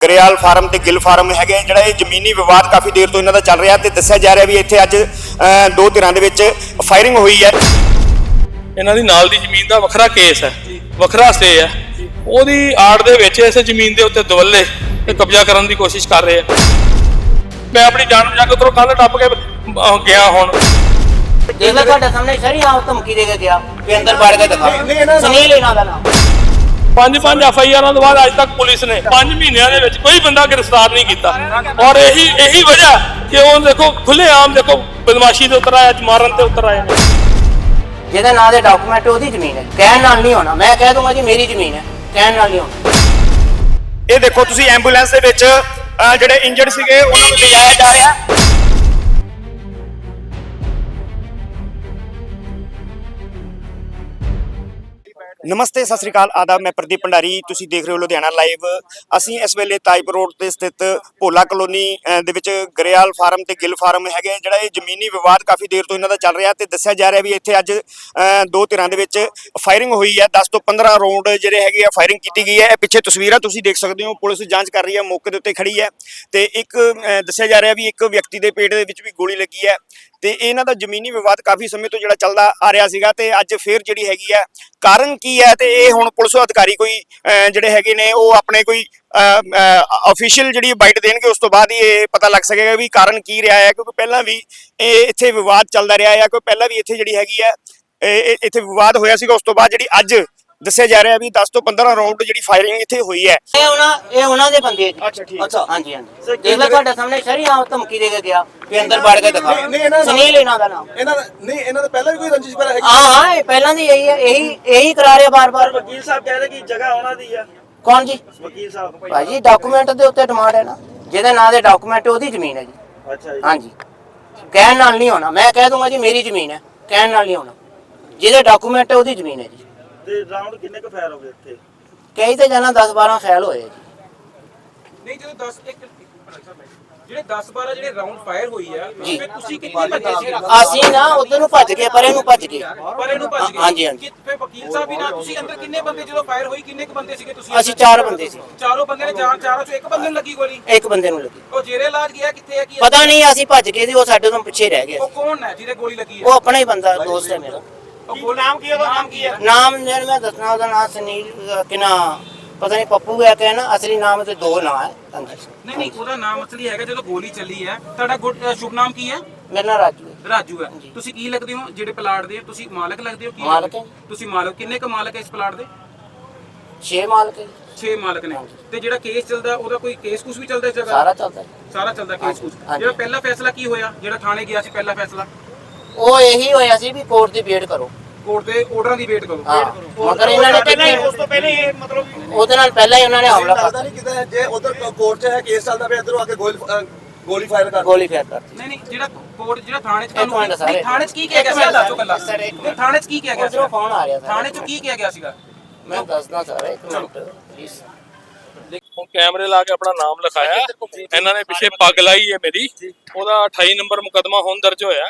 Grewal farm ਤੇ Gill farm ਹੈਗੇ ਜਿਹੜਾ ਇਹ ਜ਼ਮੀਨੀ ਵਿਵਾਦ ਕਾਫੀ ਦੇਰ ਤੋਂ ਇਹਨਾਂ ਦਾ ਚੱਲ ਰਿਹਾ ਤੇ ਦੱਸਿਆ ਜਾ ਰਿਹਾ ਵੀ ਇੱਥੇ ਅੱਜ ਦੋ ਧਿਰਾਂ ਦੇ ਵਿੱਚ ਫਾਇਰਿੰਗ ਹੋਈ ਹੈ। ਇਹਨਾਂ ਦੀ ਨਾਲ ਦੀ ਜ਼ਮੀਨ ਦਾ ਵੱਖਰਾ ਕੇਸ ਹੈ। ਵੱਖਰਾ ਸਟੇ ਹੈ। ਉਹਦੀ ਆੜ ਦੇ ਵਿੱਚ ਇਸ ਜ਼ਮੀਨ ਦੇ ਉੱਤੇ ਦਵੱਲੇ ਤੇ ਕਬਜ਼ਾ ਕਰਨ ਦੀ ਕੋਸ਼ਿਸ਼ ਕਰ ਰਹੇ ਆ। ਮੈਂ ਆਪਣੀ ਜਾਨ ਬਚਾ ਕੇ ਉਧਰੋਂ ਕੰਧ ਟੱਪ ਕੇ ਗਿਆ ਹੁਣ। ਦੇਖ ਲੈ ਤੁਹਾਡੇ ਸਾਹਮਣੇ ਸ਼ਰੀ ਆਪ ਧਮਕੀ ਦੇ ਕੇ ਗਿਆ ਵੀ ਅੰਦਰ ਵੜ ਕੇ ਦਿਖਾ। ਸੁਨੀਲ ਇਹਨਾਂ ਦਾ ਨਾਮ। ਪੰਜ ਪੰਜ ਐਫ ਆਈ ਆਰਾਂ ਤੋਂ ਬਾਅਦ ਅੱਜ ਤੱਕ ਪੁਲਿਸ ਨੇ 5 ਮਹੀਨਿਆਂ ਦੇ ਵਿੱਚ ਕੋਈ ਬੰਦਾ ਗ੍ਰਿਫਤਾਰ ਨਹੀਂ ਕੀਤਾ। ਔਰ ਇਹੀ ਇਹੀ ਵਜ੍ਹਾ ਕਿ ਉਹ ਦੇਖੋ ਖੁੱਲੇ ਆਮ ਦੇਖੋ ਬਦਮਾਸ਼ੀ ਦੇ ਉਤਰ ਆਇਆ ਮਾਰਨ ਤੇ ਉਤਰ ਆਏ ਨੇ ਜਿਹਦੇ ਨਾਂ ਦੇ ਡਾਕੂਮੈਂਟ ਉਹਦੀ ਜ਼ਮੀਨ ਹੈ। ਕਹਿਣ ਨਾਲ ਨਹੀਂ ਹੋਣਾ। ਮੈਂ ਕਹਿ ਦੂੰਗਾ ਜੀ ਮੇਰੀ ਜ਼ਮੀਨ ਹੈ। ਕਹਿਣ ਨਾਲ ਨਹੀਂ ਹੋਣਾ। ਇਹ ਦੇਖੋ ਤੁਸੀਂ ਐਂਬੂਲੈਂਸ ਦੇ ਵਿੱਚ ਜਿਹੜੇ ਇੰਜਰਡ ਸੀਗੇ ਉਹਨਾਂ ਨੂੰ ਲਿਜਾਇਆ ਜਾ ਰਿਹਾ। ਨਮਸਤੇ, ਸਤਿ ਸ੍ਰੀ ਅਕਾਲ, ਆਦਾਬ, ਮੈਂ ਪ੍ਰਦੀਪ ਭੰਡਾਰੀ, ਤੁਸੀਂ ਦੇਖ ਰਹੇ ਹੋ ਲੁਧਿਆਣਾ ਲਾਈਵ। ਅਸੀਂ ਇਸ ਵੇਲੇ ਤਾਈਪ ਰੋਡ ਤੇ ਸਥਿਤ ਭੋਲਾ ਕਲੋਨੀ ਦੇ ਵਿੱਚ ਗਰੇਵਾਲ ਫਾਰਮ ਤੇ ਗਿੱਲ ਫਾਰਮ ਹੈਗੇ ਜਿਹੜਾ ਇਹ ਜ਼ਮੀਨੀ ਵਿਵਾਦ ਕਾਫੀ ਦੇਰ ਤੋਂ ਇਹਨਾਂ ਦਾ ਚੱਲ ਰਿਹਾ ਤੇ ਦੱਸਿਆ ਜਾ ਰਿਹਾ ਵੀ ਇੱਥੇ ਅੱਜ ਦੋ ਧਿਰਾਂ ਦੇ ਵਿੱਚ ਫਾਇਰਿੰਗ ਹੋਈ ਹੈ 10 ਤੋਂ 15 ਰਾਉਂਡ ਜਿਹੜੇ ਹੈਗੇ ਆ, ਫਾਇਰਿੰਗ ਕੀਤੀ ਗਈ ਹੈ ਇਹ ਪਿੱਛੇ ਤਸਵੀਰਾਂ ਤੁਸੀਂ ਦੇਖ ਸਕਦੇ ਹੋ, ਪੁਲਿਸ ਜਾਂਚ ਕਰ ਰਹੀ ਹੈ ਮੌਕੇ ਦੇ ਉੱਤੇ ਖੜੀ ਹੈ ਤੇ ਇੱਕ ਦੱਸਿਆ ਜਾ ਰਿਹਾ ਵੀ ਇੱਕ ਵਿਅਕਤੀ ਦੇ ਪੇਟ ਦੇ ਵਿੱਚ ਵੀ ਗੋਲੀ ਲੱਗੀ ਹੈ ਤੇ ਇਹਨਾਂ ਦਾ ਜ਼ਮੀਨੀ ਵਿਵਾਦ ਕਾਫੀ ਸਮੇਂ ਤੋਂ ਜਿਹੜਾ ਚੱਲਦਾ ਆ ਰਿਹਾ ਸੀਗਾ ਤੇ ਅੱਜ ਫੇਰ ਜਿਹੜੀ ਹੈਗੀ ਹੈ, ਕਾਰਨ ਕੀ ਹੈ ਤੇ ਇਹ ਹੁਣ ਪੁਲਿਸ ਅਧਿਕਾਰੀ ਕੋਈ ਜਿਹੜੇ ਹੈਗੇ ਨੇ ਉਹ ਆਪਣੇ ਕੋਈ ਅਫੀਸ਼ੀਅਲ ਜਿਹੜੀ ਬਾਈਟ ਦੇਣਗੇ ਉਸ ਤੋਂ ਬਾਅਦ ਹੀ ਇਹ ਪਤਾ ਲੱਗ ਸਕੇਗਾ ਵੀ ਕਾਰਨ ਕੀ ਰਿਹਾ ਹੈ, ਕਿਉਂਕਿ ਪਹਿਲਾਂ ਵੀ ਇਹ ਇੱਥੇ ਵਿਵਾਦ ਚੱਲਦਾ ਰਿਹਾ ਹੈ ਕੋਈ ਪਹਿਲਾਂ ਵੀ ਇੱਥੇ ਜਿਹੜੀ ਹੈਗੀ ਹੈ, ਇਹ- ਇਹ- ਇੱਥੇ ਵਿਵਾਦ ਹੋਇਆ ਸੀਗਾ, ਉਸ ਤੋਂ ਬਾਅਦ ਜਿਹੜੀ ਅੱਜ ਦੱਸਿਆ ਜਾ ਰਿਹਾ ਵੀ 10 ਤੋਂ 15 ਰਾਉਂਡ ਜਿਹੜੀ ਫਾਇਰਿੰਗ ਇੱਥੇ ਹੋਈ ਹੈ। ਇਹ ਉਹਨਾਂ ਇਹ ਉਹਨਾਂ ਦੇ ਬੰਦੇ ਜੀ। ਅੱਛਾ, ਠੀਕ। ਅੱਛਾ ਹਾਂਜੀ ਹਾਂਜੀ। ਦੇਖ ਲੈ ਤੁਹਾਡੇ ਸਾਹਮਣੇ ਸ਼ਰੀ ਆਪ ਧਮਕੀ ਦੇ ਕੇ ਗਿਆ ਵੀ ਅੰਦਰ ਵੜ ਕੇ ਦਿਖਾ। ਨਹੀਂ, ਇਹਨਾਂ ਦਾ- ਸੁਨੀਲ ਇਹਨਾਂ ਦਾ ਨਾਮ। ਇਹਨਾਂ ਦਾ ਨਹੀਂ ਇਹਨਾਂ ਦਾ ਪਹਿਲਾਂ ਵੀ ਕੋਈ ਰੰਜਿਸ਼ ਵਗੈਰਾ ਹੈਗੀ? ਹਾਂ ਹਾਂ ਇਹ ਪਹਿਲਾਂ ਦੀ ਇਹੀ ਹੈ ਇਹੀ ਇਹੀ ਕਰਾ ਰਿਹਾ ਬਾਰ-ਬਾਰ। ਵਕੀਲ ਸਾਹਿਬ ਕਹਿ ਰਹੇ ਕਿ ਜਗ੍ਹਾ ਉਹਨਾਂ ਦੀ ਆ। ਕੌਣ ਜੀ? ਵਕੀਲ ਸਾਹਿਬ ਭਾਜੀ ਡਾਕੂਮੈਂਟ ਦੇ ਉੱਤੇ ਡਿਮਾਂਡ ਹੈ ਨਾ। ਜਿਹਦੇ ਨਾਂ ਦੇ ਡਾਕੂਮੈਂਟ ਉਹਦੀ ਜ਼ਮੀਨ ਹੈ ਜੀ। ਅੱਛਾ ਜੀ। ਹਾਂਜੀ। ਕਹਿਣ ਨਾਲ ਨਹੀਂ ਹੋਣਾ। ਮੈਂ ਕਹਿ ਦੂੰਗਾ ਜੀ ਮੇਰੀ ਜ਼ਮੀਨ ਹੈ। ਕਹਿਣ ਨਾਲ ਨਹੀਂ ਹੋਣਾ। ਜਿਹਦੇ ਡਾਕੂਮੈਂਟ ਹੈ ਉਹਦੀ ਜ਼ਮੀਨ ਹੈ ਜੀ। ਤੇ ਰਾਉਂਡ ਕਿੰਨੇ ਕੁ ਫਾਇਰ ਹੋ ਗਏ ਇੱਥੇ? ਕਈ ਤੇ ਜਾਣਾ 10 12 ਫੈਲ ਹੋਏ ਜੀ। ਨਹੀਂ ਜਦੋਂ 10 ਇੱਕ ਜਿਹੜੇ 10 12 ਜਿਹੜੇ ਰਾਉਂਡ ਫਾਇਰ ਹੋਈ ਆ ਜੀ। ਫਿਰ ਤੁਸੀਂ ਕਿੱਥੇ ਭੱਜੇ ਸੀ? ਅਸੀਂ ਨਾ ਉਧਰ ਨੂੰ ਭੱਜ ਗਏ ਪਰੇ ਨੂੰ ਭੱਜ ਗਏ। ਪਰ ਇਹਨੂੰ ਭੱਜ ਗਏ। ਹਾਂਜੀ, ਹਾਂਜੀ। ਕਿ- ਫਿਰ ਵਕੀਲ ਸਾਹਿਬ ਵੀ ਨਾ ਤੁਸੀਂ ਅੰਦਰ ਕਿੰਨੇ ਬੰਦੇ ਜਦੋਂ ਫਾਇਰ ਹੋਈ ਕਿੰਨੇ ਕੁ ਬੰਦੇ ਸੀਗੇ ਤੁਸੀਂ ਅਸੀਂ ਚਾਰ ਬੰਦੇ ਸੀ। ਚਾਰੋਂ ਬੰਦੇ ਨੇ ਚਾਰ ਚਾਰੋਂ ਚੋਂ ਇੱਕ ਬੰਦੇ ਨੂੰ ਲੱਗੀ ਗੋਲੀ? ਇੱਕ ਬੰਦੇ ਨੂੰ ਲੱਗੀ। ਉਹ ਜੇਰੇ ਇਲਾਜ ਗਿਆ ਕਿੱਥੇ ਹੈ ਕੀ ਹੈ? ਪਤਾ ਨਹੀਂ ਅਸੀਂ ਭੱਜ ਗਏ ਸੀ ਉਹ ਸਾਡੇ ਤੋਂ ਪਿੱਛੇ ਰਹਿ ਗਿਆ ਉਹ ਕੌਣ ਹੈ ਜਿਹਦੇ ਗੋਲੀ ਲੱਗੀ ਉਹ ਹੈ ਆਪਣਾ ਹੀ ਬੰਦਾ ਦੋਸਤ ਹੈ ਮੇਰਾ। ਉਹ ਨਾਮ ਕੀ ਉਹਦਾ? ਨਾਮ ਕੀ ਹੈ? ਨਾਮ ਮੈਂ ਦੱਸਣਾ ਉਹਦਾ ਨਾਮ ਸੁਨੀਲ ਅਹ, ਕਿਨਾ ਪਤਾ ਨਹੀਂ ਪੱਪੂ ਹੈ ਕਿ ਨਾ ਅਸਲੀ ਨਾਮ ਤੇ ਦੋ ਨਾਂ ਹੈ ਹਾਂਜੀ ਨਹੀਂ ਨਹੀਂ ਉਹਦਾ ਨਾਮ ਅਸਲੀ ਹੈਗਾ ਜਦੋਂ ਗੋਲੀ ਚੱਲੀ ਹੈ। ਤੁਹਾਡਾ ਗੁੱਡ- ਅ, ਸ਼ੁਭ ਨਾਮ ਕੀ ਹੈ? ਮੇਰਾ ਨਾਮ ਰਾਜੂ ਹੈ। ਰਾਜੂ ਹੈ। ਤੁਸੀਂ ਕੀ ਲੱਗਦੇ ਹੋ? ਜਿਹੜੇ ਪਲਾਟ ਦੇ ਤੁਸੀਂ ਮਾਲਕ ਲੱਗਦੇ ਹੋ? ਕੀ ਮਾਲਕ ਲੱਗਦੇ ਹੋ? ਤੁਸੀਂ ਮਾਲਕ ਕਿੰਨੇ ਕ ਮਾਲਕ ਹੈ ਇਸ ਪਲਾਟ ਦੇ? ਛੇ ਮਾਲਕ ਹੈ। 6 ਮਾਲਕ ਨੇ। ਤੇ ਜਿਹੜਾ ਕੇਸ ਚੱਲਦਾ ਉਹਦਾ ਕੋਈ ਕੇਸ ਕੁਸ ਵੀ ਚੱਲਦਾ ਇਸ ਜਗ੍ਹਾ ਸਾਰਾ ਚੱਲਦਾ। ਹੈ। ਸਾਰਾ ਚੱਲਦਾ ਕੇਸ ਕੁਸ ਹਾਂਜੀ। ਜਿਹੜਾ ਪਹਿਲਾ ਫੈਸਲਾ ਕੀ ਹੋਇਆ? ਜਿਹੜਾ ਥਾਣੇ ਗਿਆ ਸੀ ਪਹਿਲਾ ਫੈਸਲਾ? ਉਹ ਇਹੀ ਹੋਇਆ ਸੀ ਵੀ ਕੋਰਟ ਦੀ ਵੇਟ ਕਰੋ। ਕੋਰਟ ਦੇ ਆਰਡਰਾਂ ਦੀ ਵੇਟ ਕਰੋ। ਹਾਂ ਮਗਰ ਇਹਨਾਂ ਨੇ ਪਹਿਲਾਂ ਉਸ ਤੋਂ ਪਹਿਲਾਂ ਹੀ ਇਹ ਮਤਲਬ ਉਹਦੇ ਨਾਲ ਪਹਿਲਾਂ ਹੀ ਉਹਨਾਂ ਨੇ ਹਮਲਾ ਲੱਗਦਾ ਕਰਤਾ। ਨਹੀਂ ਕਿਤੇ ਜੇ ਉਧਰ ਕੋਰਟ 'ਚ ਹੈ ਕੇਸ ਚੱਲਦਾ ਪਿਆ ਇਧਰੋਂ ਆ ਕੇ ਗੋਲੀ ਅਹ, ਗੋਲੀ ਫਾਇਰ ਕਰ ਗੋਲੀ ਫੇਰ ਕਰਤੀ ਨਹੀਂ ਨਹੀਂ ਜਿਹੜਾ ਕੋਰਟ ਜਿਹੜਾ ਥਾਣੇ ਚ ਇੱਕ ਮਿੰਟ ਸਾਰੇ। ਨਹੀਂ, ਥਾਣੇ ਚ ਕੀ ਕਿਹਾ ਗਿਆ ਸੀ? ਇੱਕ ਦੱਸੋ ਗੱਲਾਂ। ਸਰ, ਇੱਕ ਨਹੀਂ ਥਾਣੇ ਚ ਕੀ ਕਿਹਾ ਗਿਆ ਸੀ? ਉਧਰੋਂ ਫੋਨ ਆ ਰਿਹਾ ਸੀ ਥਾਣੇ ਚ ਕੀ ਕਿਹਾ ਗਿਆ ਸੀਗਾ? ਮੈਂ ਦੱਸਦਾ ਸਾਰਾ ਇੱਕ ਮਿੰਟ ਪਲੀਜ਼ ਕੈਮਰੇ ਲਾ ਕੇ ਆਪਣਾ ਨਾਮ ਲਿਖਾਇਆ। ਇਹਨਾਂ ਨੇ ਪਿੱਛੇ ਪੱਗ ਲਾਈ ਹੈ ਮੇਰੀ। ਉਹਦਾ 28 ਨੰਬਰ ਮੁਕਦਮਾ ਹੁਣ ਦਰਜ ਹੋਇਆ।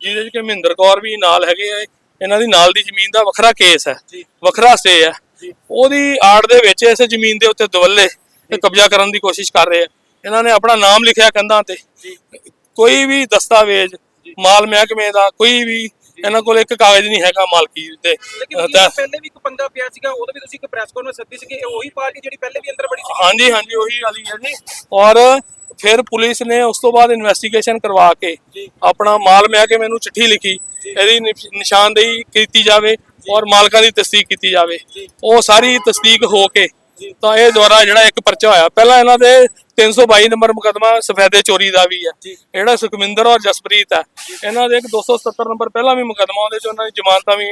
ਜਿਹਦੇ ਵਿੱਚ ਕਿ ਮਹਿੰਦਰ ਕੌਰ ਵੀ ਨਾਲ ਹੈਗੇ ਆ। ਇਹਨਾਂ ਦੀ ਨਾਲ ਦੀ ਜ਼ਮੀਨ ਦਾ ਵੱਖਰਾ ਕੇਸ ਹੈ। ਵੱਖਰਾ ਸਟੇ ਹੈ। ਉਹਦੀ ਆੜ ਦੇ ਵਿੱਚ ਇਸ ਜ਼ਮੀਨ ਦੇ ਉੱਤੇ ਦਵੱਲੇ ਤੇ ਕਬਜ਼ਾ ਕਰਨ ਦੀ ਕੋਸ਼ਿਸ਼ ਕਰ ਰਹੇ ਆ। ਇਹਨਾਂ ਨੇ ਆਪਣਾ ਨਾਮ ਲਿਖਿਆ ਕੰਧਾਂ ਤੇ। ਕੋਈ ਵੀ ਦਸਤਾਵੇਜ਼ ਮਾਲ ਮਹਿਕਮੇ ਦਾ ਕੋਈ ਵੀ ਇਹਨਾਂ ਕੋਲ ਇੱਕ ਕਾਗਜ਼ ਨਹੀਂ ਹੈਗਾ ਮਾਲਕੀ ਤਾਂ- ਪਹਿਲੇ ਵੀ ਇੱਕ ਬੰਦਾ ਪਿਆ ਸੀਗਾ ਉਹਦਾ ਵੀ ਤੁਸੀਂ ਇੱਕ ਪ੍ਰੈਸ ਕਾਨਫਰੰਸ ਸੱਦੀ ਸੀਗੀ ਉਹੀ ਪਾਰਟੀ ਜਿਹੜੀ ਪਹਿਲੇ ਵੀ ਅੰਦਰ ਬੜੀ ਸੀ ਹਾਂਜੀ ਹਾਂਜੀ ਉਹੀ ਵਾਲੀ ਹੈ ਜੀ। ਔਰ ਫਿਰ ਪੁਲਿਸ ਨੇ ਉਸ ਤੋਂ ਬਾਅਦ ਇਨਵੈਸਟੀਗੇਸ਼ਨ ਕਰਵਾ ਕੇ ਆਪਣਾ ਮਾਲ ਮਿਆ ਕੇ ਮੈਨੂੰ ਚਿੱਠੀ ਲਿਖੀ ਇਹਦੀ ਨਿਸ਼- ਨਿਸ਼ਾਨਦੇਹੀ ਕੀਤੀ ਜਾਵੇ ਔਰ ਮਾਲਕਾਂ ਦੀ ਤਸਦੀਕ ਕੀਤੀ ਜਾਵੇ। ਉਹ ਸਾਰੀ ਤਸਦੀਕ ਹੋ ਕੇ ਤਾਂ ਇਹ ਦੁਆਰਾ ਜਿਹੜਾ ਇੱਕ ਪਰਚਾ ਹੋਇਆ। ਪਹਿਲਾਂ ਇਹਨਾਂ ਦੇ 322 ਨੰਬਰ ਮੁਕਦਮਾ ਸਫੈਦੇ ਚੋਰੀ ਦਾ ਵੀ ਹੈ। ਜਿਹੜਾ ਸੁਖਮਿੰਦਰ ਔਰ ਜਸਪ੍ਰੀਤ ਹੈ। ਇਹਨਾਂ ਦੇ ਇੱਕ 270 ਨੰਬਰ ਪਹਿਲਾਂ ਵੀ ਮੁਕਦਮਾ ਉਹਦੇ ਚ ਉਹਨਾਂ ਦੀ ਜ਼ਮਾਨਤਾਂ ਵੀ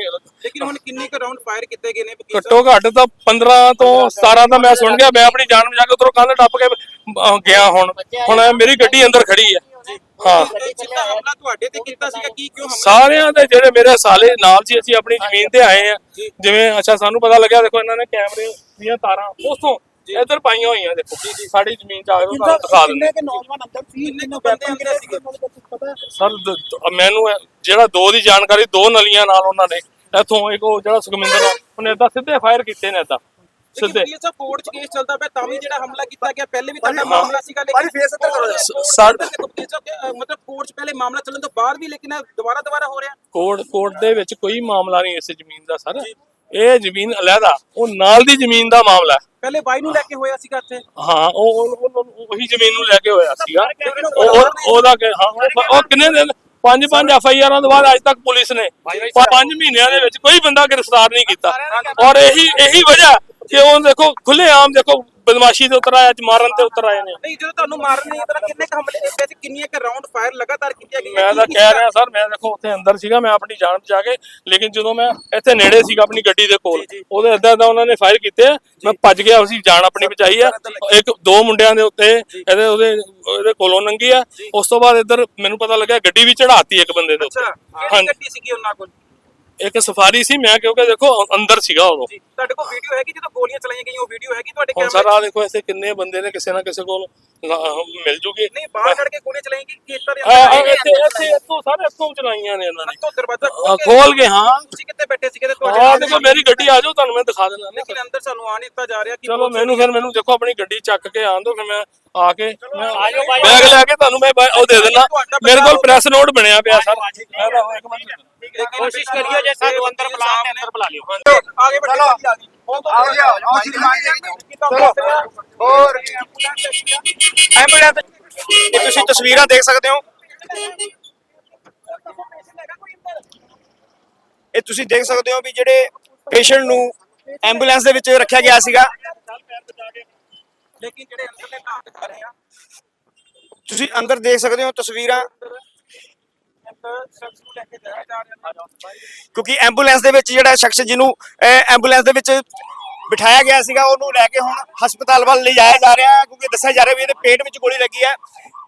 ਲੇਕਿਨ ਹੁਣ ਕਿੰਨੇ ਕੁ ਰਾਉਂਡ ਫਾਇਰ ਕੀਤੇ ਗਏ ਨੇ? ਘੱਟੋ ਘੱਟ ਤਾਂ 15 ਤੋਂ 17 ਤਾਂ ਮੈਂ ਸੁਣ ਗਿਆ। ਮੈਂ ਆਪਣੀ ਜਾਨ ਬਚਾ ਕੇ ਉਧਰੋਂ ਕੰਧ ਟੱਪ ਕੇ ਗਿਆ ਹੁਣ। ਹੁਣ ਮੇਰੀ ਗੱਡੀ ਅੰਦਰ ਖੜੀ ਹੈ। ਹਾਂ। ਹਮਲਾ ਤੁਹਾਡੇ ਤੇ ਕੀਤਾ ਸੀਗਾ ਕੀ ਕਿਉਂ ਹਮਲਾ ਸਾਰਿਆਂ ਦੇ ਜਿਹੜੇ ਮੇਰੇ ਸਾਲੇ ਨਾਲ ਸੀ ਅਸੀਂ ਆਪਣੀ ਜ਼ਮੀਨ ਤੇ ਆਏ ਆ। ਜਿਵੇਂ ਅੱਛਾ ਸਾਨੂੰ ਪਤਾ ਲੱਗਿਆ ਦੇਖੋ ਇਹਨਾਂ ਨੇ ਕੈਮਰੇ ਦੀਆਂ ਤਾਰਾਂ ਉਸੋਂ ਇੱਧਰ ਪਾਈਆਂ ਹੋਈਆਂ ਦੇਖੋ। ਸਾਡੀ ਜ਼ਮੀਨ ਚ ਆ ਤੁਹਾਨੂੰ ਦਿਖਾ ਦਿੰਦੇ। ਕਿ ਨੌਜਵਾਨ ਅੰਦਰ ਸੀ? ਕੁ ਬੰਦੇ ਅੰਦਰ ਸੀਗੇ? ਪਤਾ ਸਰ ਮੈਨੂੰ ਜਿਹੜਾ ਦੋ ਦੀ ਜਾਣਕਾਰੀ ਦੋ ਨਲੀਆਂ ਨਾਲ ਉਹਨਾਂ ਨੇ ਇੱਥੋਂ ਇੱਕ ਉਹ ਜਿਹੜਾ ਸੁਖਮਿੰਦਰ ਉਹਨੇ ਏਦਾਂ ਸਿੱਧੇ ਫਾਇਰ ਕੀਤੇ ਨੇ ਏਦਾਂ। ਸਿੱਧੇ ਵਕੀਲ ਸਾਹਿਬ ਕੋਰਟ 'ਚ ਕੇਸ ਚੱਲਦਾ ਪਿਆ ਤਾਂ ਵੀ ਜਿਹੜਾ ਹਮਲਾ ਕੀਤਾ ਗਿਆ ਪਹਿਲੇ ਵੀ ਤੁਹਾਡਾ ਭਾਜੀ, ਮਾਮਲਾ ਸੀਗਾ ਭਾਜੀ, ਫੇਸ ਉੱਤੇ ਕਰੋ। ਯਾਰ। ਸਾਡ ਵਕੀਲ ਸਾਹਿਬ ਕਿ, ਅ, ਮਤਲਬ ਕੋਰਟ 'ਚ ਪਹਿਲੇ ਮਾਮਲਾ ਚੱਲਣ ਤੋਂ ਬਾਅਦ ਵੀ ਲੇਕਿਨ ਇਹ ਦੁਬਾਰਾ ਦੁਬਾਰਾ ਹੋ ਰਿਹਾ। ਕੋਰਟ ਕੋਰਟ ਦੇ ਵਿੱਚ ਕੋਈ ਮਾਮਲਾ ਨਹੀਂ ਇਸ ਜ਼ਮੀਨ ਦਾ ਸਰ। ਇਹ ਜ਼ਮੀਨ ਅਲੱਗਾ ਉਹ ਨਾਲ ਦੀ ਜ਼ਮੀਨ ਦਾ ਮਾਮਲਾ ਹੈ। ਪਹਿਲੇ ਬਾਈ ਨੂੰ ਲੈ ਕੇ ਹੋਇਆ ਸੀਗਾ ਇੱਥੇ। ਹਾਂ ਉਹ ਉਹ- ਉਹ- ਉਹ- ਉਹੀ ਜ਼ਮੀਨ ਨੂੰ ਲੈ ਕੇ ਹੋਇਆ ਸੀਗਾ। ਉਹ ਉਹ- ਉਹਦਾ ਕਿ- ਹਾਂ ਉਹ- ਉਹ ਕਿੰਨੇ ਦਿਨ ਪੰਜ ਪੰਜ ਐਫ ਆਈ ਆਰਾਂ ਤੋਂ ਬਾਅਦ ਅੱਜ ਤੱਕ ਪੁਲਿਸ ਨੇ ਪੰਜ ਮਹੀਨਿਆਂ ਦੇ ਵਿੱਚ ਕੋਈ ਬੰਦਾ ਗ੍ਰਿਫਤਾਰ ਨਹੀਂ ਕੀਤਾ। ਔਰ ਇਹੀ ਇਹੀ ਵਜ੍ਹਾ ਕਿ ਉਹ ਦੇਖੋ ਖੁੱਲੇ ਆਮ ਦੇਖੋ ਬਦਮਾਸ਼ੀ ਦੇ ਉਤਰ ਆਇਆ ਮਾਰਨ ਤੇ ਉਤਰ ਆਏ ਨੇ। ਨਹੀਂ ਜਦੋਂ ਤੁਹਾਨੂੰ ਮਾਰਨ ਨਹੀਂ ਤਾਂ ਕਿੰਨੇ ਹਮਲੇ ਵੈਸੇ ਕਿੰਨੀਆਂ ਕਿ ਰਾਉਂਡ ਫਾਇਰ ਲਗਾਤਾਰ ਕੀਤੀਆਂ ਗਈਆਂ? ਮੈਂ ਤਾਂ ਕਹਿ ਰਿਹਾ ਸਰ ਮੈਂ ਦੇਖੋ ਉੱਥੇ ਅੰਦਰ ਸੀਗਾ ਮੈਂ ਆਪਣੀ ਜਾਨ ਬਚਾ ਕੇ ਲੇਕਿਨ ਜਦੋਂ ਮੈਂ ਇੱਥੇ ਨੇੜੇ ਸੀਗਾ ਆਪਣੀ ਗੱਡੀ ਦੇ ਕੋਲ ਉਹਦੇ ਅੱਧਾ ਅੱਧਾ ਉਹਨਾਂ ਨੇ ਫਾਇਰ ਕੀਤੇ ਮੈਂ ਭੱਜ ਗਿਆ ਉਸੇ ਜਾਨ ਆਪਣੀ ਬਚਾਈ ਆ। ਇੱਕ ਦੋ ਮੁੰਡਿਆਂ ਦੇ ਉੱਤੇ ਇਹਦੇ ਉਹਦੇ ਉਹਦੇ ਕੋਲੋਂ ਲੰਗੀ ਆ। ਉਸ ਤੋਂ ਬਾਅਦ ਇੱਧਰ ਮੈਨੂੰ ਪਤਾ ਲੱਗਿਆ ਗੱਡੀ ਵੀ ਚੜਾਤੀ ਇੱਕ ਬੰਦੇ ਦੇ ਅੱਛਾ ਉੱਤੇ ਹਾਂਜੀ। ਗੱਡੀ ਸੀਗੀ ਉਹਨਾਂ ਕੋਲ? ਇੱਕ ਸਫਾਰੀ ਸੀ ਮੈਂ ਕਿਉਂਕਿ ਦੇਖੋ ਅੰਦਰ ਸੀਗਾ ਉਦੋਂ ਤੁਹਾਡੇ ਕੋਲ ਵੀਡੀਓ ਹੈਗੀ ਜਦੋਂ ਗੋਲੀਆਂ ਚਲਾਈਆਂ ਗਈਆਂ ਉਹ ਵੀਡੀਓ ਹੈਗੀ ਤੁਹਾਡੇ ਹੁਣ ਸਰ ਆ ਦੇਖੋ ਇੱਥੇ ਕਿੰਨੇ ਬੰਦੇ ਨੇ ਕਿਸੇ ਨਾ ਕਿਸੇ ਕੋਲ ਲਾ- ਮਿਲ ਜੂਗੀ। ਨਹੀਂ ਬਾਹਰ ਖੜ ਕੇ ਗੋਲੀਆਂ ਚਲਾਈਆਂ ਗਈਆਂ ਖੇਤਾਂ ਦੇ ਆ ਇੱਥੇ ਇੱਥੇ ਇੱਥੋਂ ਸਾਰੇ ਇੱਥੋਂ ਚਲਾਈਆਂ ਨੇ ਇਹਨਾਂ ਨੇ। ਤੋਂ ਦਰਵਾਜ਼ਾ ਆ, ਖੋਲ ਕੇ ਹਾਂ। ਤੁਸੀਂ ਕਿੱਥੇ ਬੈਠੇ ਸੀਗੇ ਤੇ ਆ ਦੇਖੋ ਮੇਰੀ ਗੱਡੀ ਆ ਜਾਓ ਤੁਹਾਨੂੰ ਮੈਂ ਦਿਖਾ ਦੇਣਾ ਨਾ ਲੇਕਿਨ ਅੰਦਰ ਸਾਨੂੰ ਆਣ ਦਿੱਤਾ ਜਾ ਰਿਹਾ ਕਿ ਚਲੋ ਮੈਨੂੰ ਫਿਰ ਮੈਨੂੰ ਦੇਖੋ ਆਪਣੀ ਗੱਡੀ ਚੱਕ ਕੇ ਆਣ ਦੋ ਫਿਰ ਮੈਂ ਆ ਕੇ ਮੈਂ ਬੈਗ ਲੈ ਕੇ ਤੁਹਾਨੂੰ ਮੈਂ ਬਾ- ਉਹ ਦੇ ਦੇਣਾ ਮੇਰੇ ਕੋਲ ਪ੍ਰੈਸ ਨੋਟ ਬਣਿਆ ਪਿਆ ਸਰ। ਮੈਂ ਤਾਂ ਇੱਕ ਮਿੰਟ। ਕੋਸ਼ਿਸ਼ ਕਰੀਏ ਜੇ ਸਾਨੂੰ ਅੰਦਰ ਬੁਲਾ ਕੇ ਅੰਦਰ ਬੁਲਾ ਲਿਓ। ਆਗੇ ਬੈਠੋ ਆ ਗਈ। ਹੋਰ ਐਂਬੂਲੈਂਸ ਇਹ ਤੁਸੀਂ ਤਸਵੀਰਾਂ ਦੇਖ ਸਕਦੇ ਹੋ। ਇਹ ਤੁਸੀਂ ਦੇਖ ਸਕਦੇ ਹੋ ਵੀ ਜਿਹੜੇ ਪੇਸ਼ੈਂਟ ਨੂੰ ਐਂਬੂਲੈਂਸ ਦੇ ਵਿੱਚ ਰੱਖਿਆ ਗਿਆ ਸੀਗਾ। ਲੇਕਿਨ ਜਿਹੜੇ ਅੰਦਰਲੇ ਘਾਟ ਕਰ ਰਹੇ ਆ। ਤੁਸੀਂ ਅੰਦਰ ਦੇਖ ਸਕਦੇ ਹੋ ਤਸਵੀਰਾਂ। ਸ਼ਖਸ ਨੂੰ ਲੈ ਕੇ ਜਾਇਆ ਜਾ ਰਿਹਾ ਕਿਉਂਕਿ ਐਂਬੂਲੈਂਸ ਦੇ ਵਿੱਚ ਜਿਹੜਾ ਸ਼ਖਸ ਜਿਹਨੂੰ ਐਂਬੂਲੈਂਸ ਦੇ ਵਿੱਚ ਬਿਠਾਇਆ ਗਿਆ ਸੀਗਾ, ਉਹਨੂੰ ਲੈ ਕੇ ਹੁਣ ਹਸਪਤਾਲ ਵੱਲ ਲਿਜਾਇਆ ਜਾ ਰਿਹਾ ਹੈ, ਕਿਉਂਕਿ ਦੱਸਿਆ ਜਾ ਰਿਹਾ ਵੀ ਇਹਦੇ ਪੇਟ ਵਿੱਚ ਗੋਲੀ ਲੱਗੀ ਹੈ।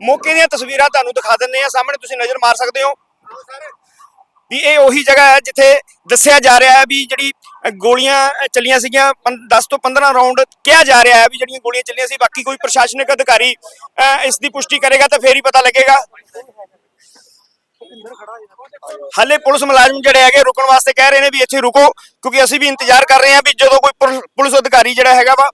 ਮੌਕੇ ਦੀਆਂ ਤਸਵੀਰਾਂ ਤੁਹਾਨੂੰ ਦਿਖਾ ਦਿੰਦੇ ਆ ਸਾਹਮਣੇ ਤੁਸੀਂ ਨਜ਼ਰ ਮਾਰ ਸਕਦੇ ਹੋ। ਵੀ ਇਹ ਉਹੀ ਜਗ੍ਹਾ ਹੈ ਜਿੱਥੇ ਦੱਸਿਆ ਜਾ ਰਿਹਾ ਹੈ ਵੀ ਜਿਹੜੀ ਗੋਲੀਆਂ ਚੱਲੀਆਂ ਸੀਗੀਆਂ 10 ਤੋਂ 15 ਰਾਉਂਡ ਕਿਹਾ ਜਾ ਰਿਹਾ ਹੈ ਵੀ ਜਿਹੜੀਆਂ ਗੋਲੀਆਂ ਚੱਲੀਆਂ ਸੀ, ਬਾਕੀ ਕੋਈ ਪ੍ਰਸ਼ਾਸਨਿਕ ਅਧਿਕਾਰੀ ਇਸ ਦੀ ਪੁਸ਼ਟੀ ਕਰੇਗਾ ਤਾਂ ਫੇਰ ਹੀ ਪਤਾ ਲੱਗੇਗਾ। ਹਾਲੇ ਪੁਲਿਸ ਮੁਲਾਜ਼ਮ ਜਿਹੜੇ ਹੈਗੇ ਰੁਕਣ ਵਾਸਤੇ ਕਹਿ ਰਹੇ ਨੇ ਵੀ ਇੱਥੇ ਰੁਕੋ ਕਿਉਂਕਿ ਅਸੀਂ ਵੀ ਇੰਤਜ਼ਾਰ ਕਰ ਰਹੇ ਹਾਂ ਵੀ ਜਦੋਂ ਕੋਈ ਪੁਲ- ਪੁਲਿਸ ਅਧਿਕਾਰੀ ਜਿਹੜਾ ਹੈਗਾ ਵਾ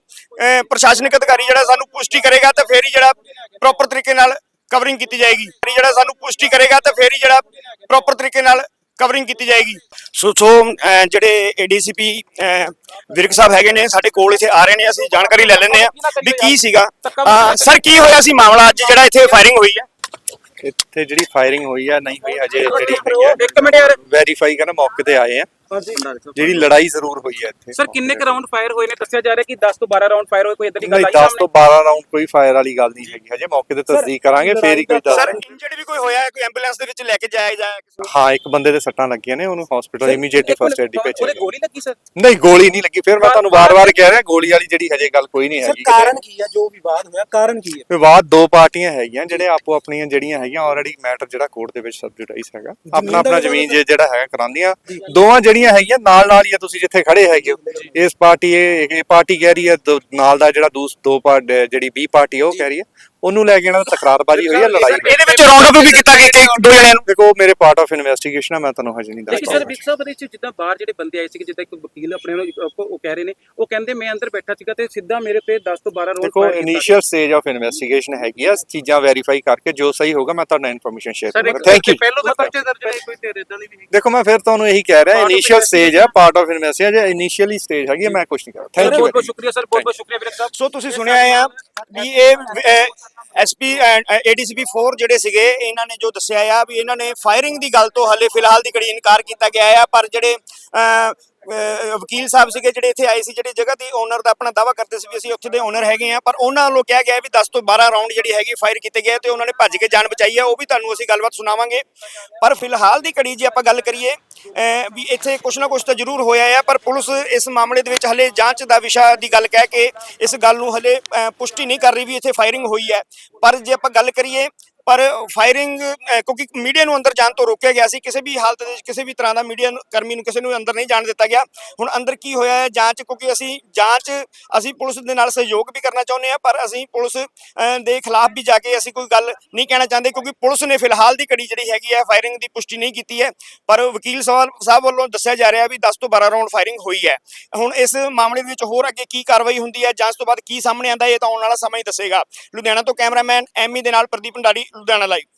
ਪ੍ਰਸ਼ਾਸਨਿਕ ਅਧਿਕਾਰੀ ਜਿਹੜਾ ਸਾਨੂੰ ਪੁਸ਼ਟੀ ਕਰੇਗਾ ਤਾਂ ਫੇਰ ਹੀ ਜਿਹੜਾ ਪ੍ਰੋਪਰ ਤਰੀਕੇ ਨਾਲ ਕਵਰਿੰਗ ਕੀਤੀ ਜਾਏਗੀ। ਜਿਹੜਾ ਸਾਨੂੰ ਪੁਸ਼ਟੀ ਕਰੇਗਾ ਤਾਂ ਫੇਰ ਹੀ ਜਿਹੜਾ ਪ੍ਰੋਪਰ ਤਰੀਕੇ ਨਾਲ ਕਵਰਿੰਗ ਕੀਤੀ ਜਾਏਗੀ। ਸੋ ਸੋ ਜਿਹੜੇ ਏਡੀਸੀਪੀ ਵਿਰਕ ਸਾਹਿਬ ਹੈਗੇ ਨੇ ਸਾਡੇ ਕੋਲ ਇੱਥੇ ਆ ਰਹੇ ਨੇ ਅਸੀਂ ਜਾਣਕਾਰੀ ਲੈ ਲੈਂਦੇ ਆ ਵੀ ਕੀ ਸੀਗਾ। ਸਰ ਕੀ ਹੋਇਆ ਸੀ ਮਾਮਲਾ? ਅੱਜ ਜਿਹੜਾ ਇੱਥੇ ਫਾਇਰਿੰਗ ਹੋਈ ਹੈ। ਇੱਥੇ ਜਿਹੜੀ ਫਾਇਰਿੰਗ ਹੋਈ ਆ ਨਹੀਂ ਹੋਈ ਹਜੇ ਜਿਹੜੀ ਹੋਈ ਆ। ਇੱਕ ਮਿੰਟ ਯਾਰ ਵੈਰੀਫਾਈ ਕਰਨ ਮੌਕੇ ਤੇ ਆਏ ਆ। ਜਿਹੜੀ ਲੜਾਈ ਜ਼ਰੂਰ ਹੋਈ ਆ ਇੱਥੇ। ਸਰ ਕਿੰਨੇ ਕ ਰਾਉਂਡ ਫਾਇਰ ਹੋਏ ਨੇ? ਦੱਸਿਆ ਜਾ ਰਿਹਾ ਕਿ 10 ਤੋਂ 12 ਰਾਉਂਡ ਫਾਇਰ ਹੋਏ ਕੋਈ ਇਦਾਂ ਦੀ ਗੱਲ ਨਹੀਂ ਆਈ 10 ਤੋਂ 12 ਰਾਉਂਡ ਕੋਈ ਫਾਇਰ ਵਾਲੀ ਗੱਲ ਨਹੀਂ ਹੈਗੀ। ਹਜੇ ਮੌਕੇ ਤੇ ਤਸਦੀਕ ਕਰਾਂਗੇ ਫੇਰ ਹੀ ਕੋਈ ਦੱਸ ਸਰ ਇੰਜਰਡ ਵੀ ਕੋਈ ਹੋਇਆ ਹੈ? ਕੋਈ ਐਂਬੂਲੈਂਸ ਦੇ ਵਿੱਚ ਲੈ ਕੇ ਜਾਇਆ ਜਾਇਆ? ਹਾਂ ਇੱਕ ਬੰਦੇ ਦੇ ਸੱਟਾਂ ਲੱਗੀਆਂ ਨੇ ਉਹਨੂੰ ਹਸਪੀਟਲ ਇਮੀਡੀਏਟਲੀ ਫਸਟ ਏਡ ਦੀ ਉਹਦੇ ਭੇਜਿਆ ਗੋਲੀ ਲੱਗੀ ਸਰ ਨਹੀਂ ਗੋਲੀ ਨਹੀਂ ਲੱਗੀ ਫਿਰ ਮੈਂ ਤੁਹਾਨੂੰ ਵਾਰ-ਵਾਰ ਕਹਿ ਰਿਹਾ ਗੋਲੀ ਵਾਲੀ ਜਿਹੜੀ ਹਜੇ ਗੱਲ ਕੋਈ ਨਹੀਂ ਹੈਗੀ। ਕਾਰਨ ਕੀ ਆ? ਜੋ ਵਿਵਾਦ ਹੋਇਆ ਕਾਰਨ ਕੀ ਹੈ ਵਿਵਾਦ ਦੋ ਪਾਰਟੀਆਂ ਹੈਗੀਆਂ ਜਿਹੜੇ ਆਪੋ ਆਪਣੀਆਂ ਜਿਹੜੀਆਂ ਹੈਗੀਆਂ ਆਲਰੇਡੀ ਮੈਟਰ ਜਿਹੜਾ ਕੋਰਟ ਦੇ ਵਿੱਚ ਸਬਜੂਡਾਈਜ਼ ਹੈਗਾ। ਆਪਣਾ ਆਪਣਾ ਜ਼ਮੀਨ ਜੇ ਜਿਹੜਾ ਹੈਗਾ ਕਰਾਉਂਦੀਆਂ। ਦੋਵਾਂ ਜਿਹੜੀਆਂ ਹੈਗੀਆਂ ਨਾਲ ਨਾਲ ਹੀ ਆ ਤੁਸੀਂ ਜਿੱਥੇ ਖੜੇ ਹੈਗੇ ਹੋ। ਇਸ ਪਾਰਟੀ ਇਹ ਇਹ ਪਾਰਟੀ ਕਹਿ ਰਹੀ ਹੈ ਦੋ- ਨਾਲ ਦਾ ਜਿਹੜਾ ਦੂਸ ਦੋ ਪਾਰਟ ਜਿਹੜੀ ਬੀ ਪਾਰਟੀ ਉਹ ਕਹਿ ਰਹੀ ਹੈ ਉਹਨੂੰ ਲੈ ਕੇ ਇਹਨਾਂ ਦਾ ਤਕਰਾਰਬਾਜ਼ੀ ਹੋਈ ਹੈ ਲੜਾਈ ਹੋਈ ਹੈ। ਇਹਦੇ ਵਿੱਚ ਰਾਉਂਡ ਅਪ ਵੀ ਕੀਤਾ ਗਿਆ ਇੱਥੇ ਦੋ ਜਣਿਆਂ ਨੂੰ। ਦੇਖੋ ਮੇਰੇ ਪਾਰਟ ਆਫ ਇਨਵੈਸਟੀਗੇਸ਼ਨ ਹੈ ਮੈਂ ਤੁਹਾਨੂੰ ਹਜੇ ਨਹੀਂ ਦੱਸ ਲੇਕਿਨ ਸਰ ਪਾਉਂਦਾ ਵਿਕ ਸਾਹਿਬ ਦੇ ਵਿੱਚ ਜਿੱਦਾਂ ਬਾਹਰ ਜਿਹੜੇ ਬੰਦੇ ਆਏ ਸੀਗੇ ਜਿੱਦਾਂ ਇੱਕ ਵਕੀਲ ਆਪਣੇ ਨੂੰ ਉਹ ਉਹ ਕਹਿ ਰਹੇ ਨੇ ਉਹ ਕਹਿੰਦੇ ਮੈਂ ਅੰਦਰ ਬੈਠਾ ਸੀਗਾ ਤੇ ਸਿੱਧਾ ਮੇਰੇ ਤੇ 10 ਤੋਂ 12 ਰਾਉਂਡ ਦੇਖੋ ਇਨੀਸ਼ੀਅਲ ਸਟੇਜ ਆਫ ਇਨਵੈਸਟੀਗੇਸ਼ਨ ਹੈਗੀ ਆ ਚੀਜ਼ਾਂ ਵੈਰੀਫਾਈ ਕਰਕੇ ਜੋ ਸਹੀ ਹੋਗਾ ਮੈਂ ਤੁਹਾਨੂੰ ਇਨਫੋਰਮੇਸ਼ਨ ਸ਼ੇਅਰ ਕਰਾਂਗਾ। ਥੈਂਕ ਯੂ ਪਹਿਲੋਂ ਤਾਂ ਪਰਚੇ ਦਰਜ ਹੋਏ ਕੋਈ ਤੇਰੇ ਇਦਾਂ ਦੀ ਵੀ ਨਹੀਂ ਦੇਖੋ ਮੈਂ ਫਿਰ ਤੁਹਾਨੂੰ ਇਹੀ ਕਹਿ ਰਿਹਾ ਇਨੀਸ਼ੀਅਲ ਸਟੇਜ ਹੈ। Part of investigation initially stage ਹੈਗੀ ਹੈ, ਮੈਂ ਕੁਝ ਨਹੀਂ ਕਰ ਥੈਂਕ ਬਹੁਤ ਯੂ ਬਹੁਤ ਸ਼ੁਕਰੀਆ ਸਰ ਬਹੁਤ ਬਹੁਤ ਸ਼ੁਕਰੀਆ ਵੀਰ ਸਾਹਿਬ। ਸੋ ਤੁਸੀਂ ਸੁਣਿਆ ਆ ਵੀ ਇਹ ਐਸਪੀ ਏਡੀਸੀਪੀ 4 ਜਿਹੜੇ ਸੀਗੇ, ਇਹਨਾਂ ਨੇ ਜੋ ਦੱਸਿਆ ਆ ਵੀ ਇਹਨਾਂ ਨੇ ਫਾਇਰਿੰਗ ਦੀ ਗੱਲ ਤੋਂ ਹਲੇ ਫਿਲਹਾਲ ਦੀ ਘੜੀ ਇਨਕਾਰ ਕੀਤਾ ਗਿਆ ਆ, ਪਰ ਜਿਹੜੇ ਵਕੀਲ ਸਾਹਿਬ ਸੀਗੇ ਜਿਹੜੇ ਇੱਥੇ ਆਏ ਸੀ, ਜਿਹੜੇ ਜਗ੍ਹਾ ਦੀ ਓਨਰ ਦਾ ਆਪਣਾ ਦਾਵਾ ਕਰਦੇ ਸੀ ਵੀ ਅਸੀਂ ਉੱਥੇ ਦੇ ਓਨਰ ਹੈਗੇ ਆ ਪਰ ਉਹਨਾਂ ਵੱਲੋਂ ਕਿਹਾ ਗਿਆ ਵੀ 10 ਤੋਂ 12 ਰਾਉਂਡ ਜਿਹੜੀ ਹੈਗੀ ਫਾਇਰ ਕੀਤੇ ਗਏ ਤੇ ਉਹਨਾਂ ਨੇ ਭੱਜ ਕੇ ਜਾਨ ਬਚਾਈ ਆ, ਉਹ ਵੀ ਤੁਹਾਨੂੰ ਅਸੀਂ ਗੱਲਬਾਤ ਸੁਣਾਵਾਂਗੇ। ਪਰ ਫਿਲਹਾਲ ਦੀ ਘੜੀ ਜੇ ਆਪਾਂ ਗੱਲ ਕਰੀਏ ਵੀ ਇੱਥੇ ਕੁਛ ਨਾ ਕੁਛ ਤਾਂ ਜ਼ਰੂਰ ਹੋਇਆ ਆ, ਪਰ ਪੁਲਿਸ ਇਸ ਮਾਮਲੇ ਦੇ ਵਿੱਚ ਹਲੇ ਜਾਂਚ ਦਾ ਵਿਸ਼ਾ ਦੀ ਗੱਲ ਕਹਿ ਕੇ ਇਸ ਗੱਲ ਨੂੰ ਹਲੇ ਪੁਸ਼ਟੀ ਨਹੀਂ ਕਰ ਰਹੀ ਵੀ ਇੱਥੇ ਫਾਇਰਿੰਗ ਹੋਈ ਹੈ ਪਰ ਜੇ ਆਪਾਂ ਗੱਲ ਕਰੀਏ ਪਰ ਫਾਇਰਿੰਗ ਕਿਉਂਕਿ ਮੀਡੀਆ ਨੂੰ ਅੰਦਰ ਜਾਣ ਤੋਂ ਰੋਕਿਆ ਗਿਆ ਸੀ, ਕਿਸੇ ਵੀ ਹਾਲਤ ਦੇ ਵਿੱਚ, ਕਿਸੇ ਵੀ ਤਰ੍ਹਾਂ ਦਾ ਮੀਡੀਆ ਕਰਮੀ ਨੂੰ ਕਿਸੇ ਨੂੰ ਅੰਦਰ ਨਹੀਂ ਜਾਣ ਦਿੱਤਾ ਗਿਆ। ਹੁਣ ਅੰਦਰ ਕੀ ਹੋਇਆ ਹੈ, ਜਾਂਚ, ਕਿਉਂਕਿ ਅਸੀਂ ਜਾਂਚ, ਅਸੀਂ ਪੁਲਿਸ ਦੇ ਨਾਲ ਸਹਿਯੋਗ ਵੀ ਕਰਨਾ ਚਾਹੁੰਦੇ ਹਾਂ, ਪਰ ਅਸੀਂ ਪੁਲਿਸ ਦੇ ਖਿਲਾਫ ਵੀ ਜਾ ਕੇ ਅਸੀਂ ਕੋਈ ਗੱਲ ਨਹੀਂ ਕਹਿਣਾ ਚਾਹੁੰਦੇ, ਕਿਉਂਕਿ ਪੁਲਿਸ ਨੇ ਫਿਲਹਾਲ ਦੀ ਕੜੀ ਜਿਹੜੀ ਹੈਗੀ ਹੈ ਫਾਇਰਿੰਗ ਦੀ ਪੁਸ਼ਟੀ ਨਹੀਂ ਕੀਤੀ ਹੈ। ਪਰ ਵਕੀਲ ਸਾਹਿਬ ਸਾਹਿਬ ਵੱਲੋਂ ਦੱਸਿਆ ਜਾ ਰਿਹਾ ਵੀ 10 ਤੋਂ 12 ਰਾਉਂਡ ਫਾਇਰਿੰਗ ਹੋਈ ਹੈ। ਹੁਣ ਇਸ ਮਾਮਲੇ ਦੇ ਵਿੱਚ ਹੋਰ ਅੱਗੇ ਕੀ ਕਾਰਵਾਈ ਹੁੰਦੀ ਹੈ, ਜਾਂਚ ਤੋਂ ਬਾਅਦ ਕੀ ਸਾਹਮਣੇ ਆਉਂਦਾ ਇਹ ਤਾਂ ਆਉਣ ਵਾਲਾ ਸਮਾਂ ਹੀ ਦੱਸੇਗਾ। ਲੁਧਿਆਣਾ ਤੋਂ ਕੈਮਰਾਮੈਨ ਐਮੀ ਦੇ ਨਾਲ ਪ੍ਰਦੀਪ ਭੰਡਾਰੀ ਲੁਧਿਆਣਾ ਲਾਈਵ